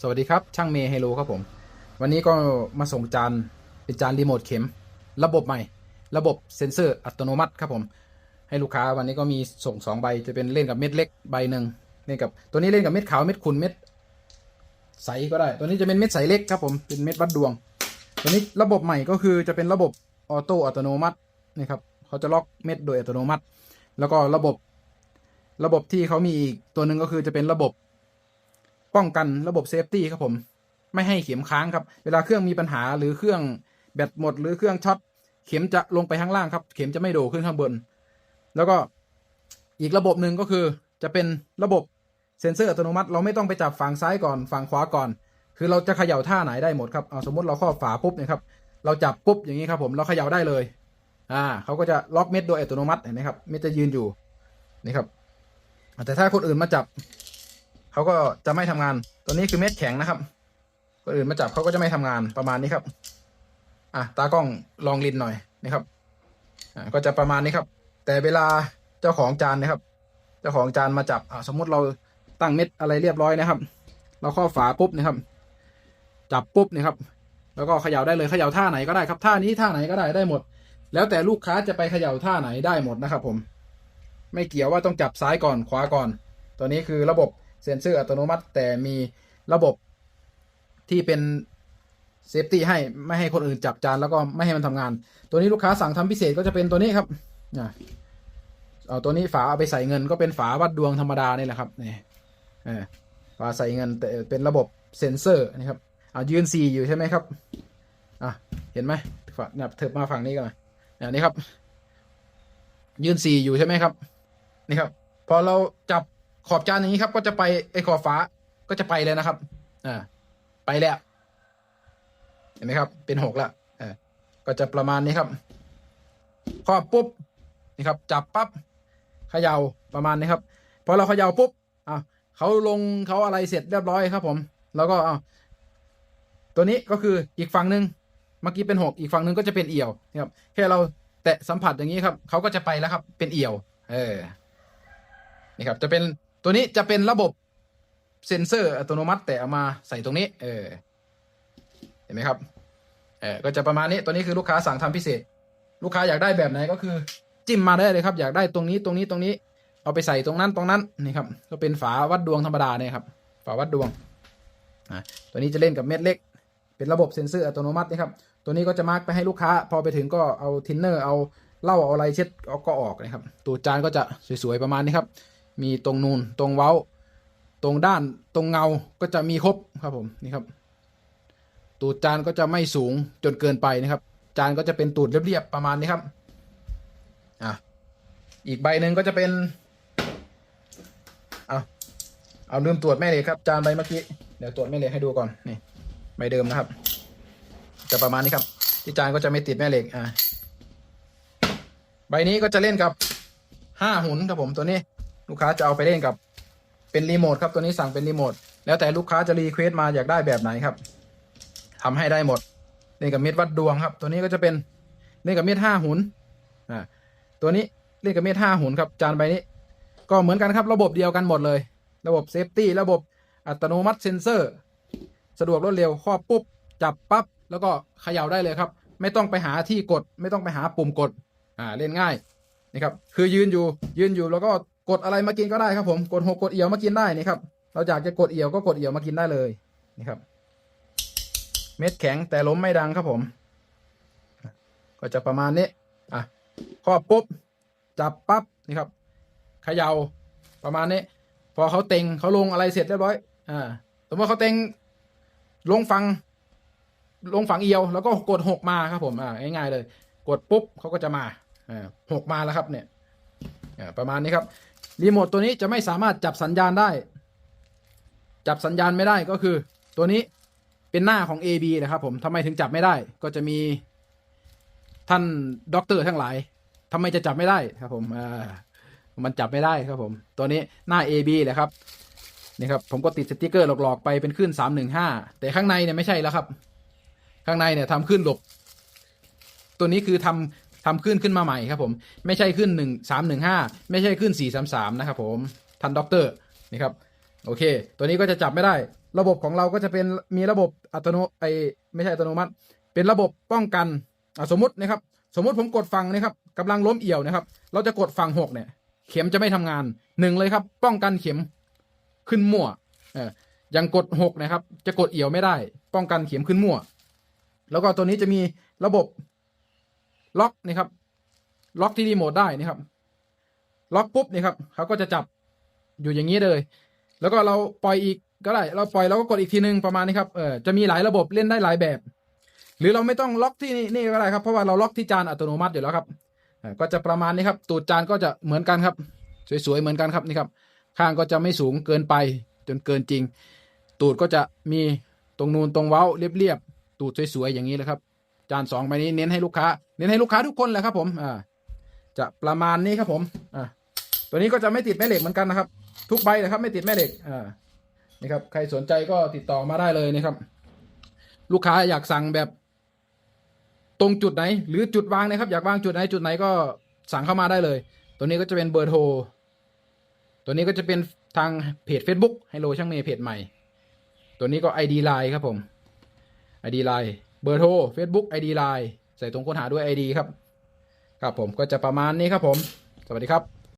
สวัสดีครับ ช่างเมย์ไฮโลครับผม วันนี้ก็มาส่งจานเป็นจานรีโมทเข็ม ระบบใหม่ ระบบเซ็นเซอร์อัตโนมัติครับผม ให้ลูกค้าวันนี้ก็มีส่งสองใบจะเป็นเล่นกับเม็ดเล็กใบหนึ่งเล่นกับตัวนี้เล่นกับเม็ดขาวเม็ดขุ่นเม็ดใสก็ได้ ตัวนี้จะเป็นเม็ดใสเล็กครับผมเป็นเม็ดวัดดวง ตัวนี้ระบบใหม่ก็คือจะเป็นระบบออโต้อัตโนมัตินี่ครับเขาจะล็อกเม็ดโดยอัตโนมัติ แล้วก็ระบบ ระบบที่เขามีอีกตัวหนึ่งก็คือจะเป็นระบบ ป้องกันระบบเซฟตี้ครับผม ไม่ให้เข็มค้างครับ เวลาเครื่องมีปัญหาหรือเครื่องแบตหมดหรือเครื่องช็อตเข็มจะลงไปข้างล่างครับ เข็มจะไม่โดดขึ้นข้างบน แล้วก็อีกระบบหนึ่งก็คือจะเป็นระบบเซ็นเซอร์อัตโนมัติเราไม่ต้องไปจับฝั่งซ้ายก่อนฝั่งขวาก่อน คือเราจะเขย่าท่าไหนได้หมดครับเอาสมมติเราครอบฝาปุ๊บเนี่ยครับเราจับปุ๊บอย่างนี้ครับผมเราเขย่าได้เลย อ่าเขาก็จะล็อกเม็ดโดยอัตโนมัติเห็นไหมครับเม็ดจะยืนอยู่นี่ครับแต่ถ้าคนอื่นมาจับ เขาก็จะไม่ทำงาน ตัวนี้คือเม็ดแข็งนะครับคนอื่นมาจับเขาก็จะไม่ทำงานประมาณนี้ครับ อะตากล้องลองลินหน่อยนะครับอ่าก็จะประมาณนี้ครับ แต่เวลาเจ้าของจานนะครับ เจ้าของจานมาจับอ่าสมมุติเราตั้งเม็ดอะไรเรียบร้อยนะครับ เราข้าฝาปุ๊บนะครับ จับปุ๊บนะครับ แล้วก็เขย่าได้เลยเขย่าท่าไหนก็ได้ครับท่านี้ท่าไหนก็ได้ได้หมด แล้วแต่ลูกค้าจะไปเขย่าท่าไหนได้หมดนะครับ ผม ไม่เกี่ยวว่าต้องจับซ้ายก่อนขวาก่อน ตัวนี้คือระบบ เซ็นเซอร์อัตโนมัติ แต่มีระบบที่เป็นเซฟตี้ให้ไม่ให้คนอื่นจับจานแล้วก็ไม่ให้มันทำงาน ตัวนี้ลูกค้าสั่งทำพิเศษก็จะเป็นตัวนี้ครับอ่เอาตัวนี้ฝาเอาไปใส่เงินก็เป็นฝาวัดดวงธรรมดานี่แหละครับนี่เออฝาใส่เงินแต่เป็นระบบเซ็นเซอร์นะครับเอายืนสี่อยู่ใช่ไหมครับอะเห็นไหมฝาเนี่ยเถิบมาฝั่งนี้กันน่อยอ่านี่ครับ ยืนสี่อยู่ใช่ไหมครับ นี่ครับ พอเราจับ ขอบจานอย่างนี้ครับ ก็จะไปไอ้ขอบฝาก็จะไปเลยนะครับ อ่า ไปแล้ว เห็นไหมครับ เป็นหกแล้วอ่าก็จะประมาณนี้ครับครอบปุ๊บนี่ครับ จับปั๊บเขย่าประมาณนี้ครับพอเราเขย่าปุ๊บอ่าเขาลงเขาอะไรเสร็จเรียบร้อยครับ ผม แล้วก็อ่าตัวนี้ก็คืออีกฝั่งหนึ่งเมื่อกี้เป็นหกอีกฝั่งหนึ่งก็จะเป็นเอี่ยวนะครับแค่เราแตะสัมผัสอย่างนี้ครับเขาก็จะไปแล้วครับ เป็นเอี่ยว เออนี่ครับ จะเป็น ตัวนี้จะเป็นระบบเซ็นเซอร์อัตโนมัติ แต่เอามาใส่ตรงนี้ เออ เห็นไหมครับเออก็จะประมาณนี้ ตัวนี้คือลูกค้าสั่งทำพิเศษ ลูกค้าอยากได้แบบไหนก็คือ จิ้มมาได้เลยครับ อยากได้ตรงนี้ตรงนี้ตรงนี้ เอาไปใส่ตรงนั้นตรงนั้นนี่ครับ ก็เป็นฝาวัดดวงธรรมดาเนี่ยครับ ฝาวัดดวงอ่าตัวนี้จะเล่นกับเม็ดเล็ก เป็นระบบเซ็นเซอร์อัตโนมัตินะครับ ตัวนี้ก็จะมาร์กไปให้ลูกค้า พอไปถึงก็เอาทินเนอร์ เอาเหล้าเอาอะไรเช็ดเอาก็ออกนะครับ ตัวจานก็จะสวยๆประมาณนี้ครับ มีตรงนูนตรงเว้า ตรงด้านตรงเงาก็จะมีครบครับผมนี่ครับ ตูดจานก็จะไม่สูงจนเกินไปนะครับ จานก็จะเป็นตูดเรียบๆประมาณนี้ครับอะอีกใบหนึ่งก็จะเป็นเอาเอาลืมตรวจแม่เหล็กครับ จานใบเมื่อกี้เดี๋ยวตรวจแม่เหล็กให้ดูก่อนนี่ใบเดิมนะครับจะประมาณนี้ครับ ที่จานก็จะไม่ติดแม่เหล็กอะใบนี้ก็จะเล่นกับห้าหุ่นครับผมตัวนี้ ลูกค้าจะเอาไปเล่นกับเป็นรีโมทครับตัวนี้สั่งเป็นรีโมทแล้วแต่ลูกค้าจะรีเควสมาอยากได้แบบไหนครับทำให้ได้หมดเล่นกับเม็ดวัดดวงครับ ตัวนี้ก็จะเป็นเล่นกับเม็ดห้าหุนอ่าตัวนี้เล่นกับเม็ดห้าหุนครับจานใบนี้ ก็เหมือนกันครับระบบเดียวกันหมดเลย ระบบเซฟตี้ระบบอัตโนมัติเซ็นเซอร์ สะดวกรวดเร็วครอบปุ๊บจับปั๊บแล้วก็เขย่าได้เลยครับ ไม่ต้องไปหาที่กด ไม่ต้องไปหาปุ่มกดอ่าเล่นง่ายนี่ครับคือยืนอยู่ยืนอยู่แล้วก็ กดอะไรมากินก็ได้ครับผมกดหกกดเอียวมากินได้นี่ครับ เราอยากจะกดเอียวก็กดเอียวมากินได้เลยนี่ครับ เม็ดแข็งแต่ล้มไม่ดังครับผม ก็จะประมาณนี้อะครอบปุ๊บจับปั๊บนี่ครับเขย่าประมาณนี้ พอเขาเต็งเขาลงอะไรเสร็จเรียบร้อยอ่าสมมติเขาเต็งลงฟัง ลงฝังเอียว แล้วก็กดหกมาครับผมอ่าง่ายๆเลย กดปุ๊บเขาก็จะมาอ่าหกมาแล้วครับเนี่ยอ่าประมาณนี้ครับ รีโมทตัวนี้จะไม่สามารถจับสัญญาณได้ จับสัญญาณไม่ได้ก็คือ ตัวนี้เป็นหน้าของ AB นะครับผมทำไมถึงจับไม่ได้ ก็จะมีท่านด็อกเตอร์ทั้งหลายทำไมจะจับไม่ได้ครับผมอ่ามันจับไม่ได้ครับผมตัวนี้หน้า AB แหละครับนี่ครับผมก็ติดสติกเกอร์หลอกๆไปเป็นขึ้นสามหนึ่งห้าแต่ข้างในเนี่ยไม่ใช่แล้วครับ ข้างในเนี่ยทำขึ้นหลบ ตัวนี้คือทำ ทำขึ้นขึ้นมาใหม่ครับผม ไม่ใช่ขึ้นหนึ่งสามหนึ่งห้าไม่ใช่ขึ้นสี่สามสามนะครับผมท่านด็อกเตอร์นี่ครับโอเค ตัวนี้ก็จะจับไม่ได้ ระบบของเราก็จะเป็นมีระบบอัตโนไอไม่ใช่อัตโนมัติ เป็นระบบป้องกันสมมตินะครับ สมมติผมกดฝั่งนะครับกำลังล้มเอี่ยวนะครับ เราจะกดฝั่งหกเนี่ย เข็มจะไม่ทำงานหนึ่งเลยครับ ป้องกันเข็มขึ้นมั่วเอออย่างกดหกนะครับ จะกดเอี่ยวไม่ได้ ป้องกันเข็มขึ้นมั่ว แล้วก็ตัวนี้จะมีระบบ ล็อกนะครับ ล็อกที่รีโมทได้นะครับ ล็อกปุ๊บนี่ครับเขาก็จะจับอยู่อย่างนี้เลย แล้วก็เราปล่อยอีกก็ได้ เราปล่อยเราก็กดอีกทีนึงประมาณนี้ครับเออจะมีหลายระบบเล่นได้หลายแบบ หรือเราไม่ต้องล็อกที่นี่นี่ก็ได้ครับเพราะว่าเราล็อกที่จานอัตโนมัติอยู่แล้วครับก็จะประมาณนี้ครับ ตูดจานก็จะเหมือนกันครับ สวยๆเหมือนกันครับนี่ครับ ข้างก็จะไม่สูงเกินไปจนเกินจริง ตูดก็จะมีตรงนูนตรงเว้าเรียบๆตูดสวยๆอย่างนี้เลยครับ จานสองใบนี้เน้นให้ลูกค้า เน้นให้ลูกค้าทุกคนแหละครับ ผมอ่าจะประมาณนี้ครับผมอ่าตัวนี้ก็จะไม่ติดแม่เหล็กเหมือนกันนะครับ ทุกใบนะครับ ไม่ติดแม่เหล็กอ่านี่ครับ ใครสนใจก็ติดต่อมาได้เลยนะครับ ลูกค้าอยากสั่งแบบตรงจุดไหน หรือจุดวางนะครับ อยากวางจุดไหนจุดไหนก็สั่งเข้ามาได้เลย ตัวนี้ก็จะเป็นเบอร์โทร ตัวนี้ก็จะเป็นทางเพจ Facebook ให้โลช่างเมย์เพจใหม่ ตัวนี้ก็ ID Line ครับผม ID Line บอร์โทร Facebook ID Line ใส่ตรงค้นหาด้วย ID ครับ ครับผมก็จะประมาณนี้ครับผม สวัสดีครับ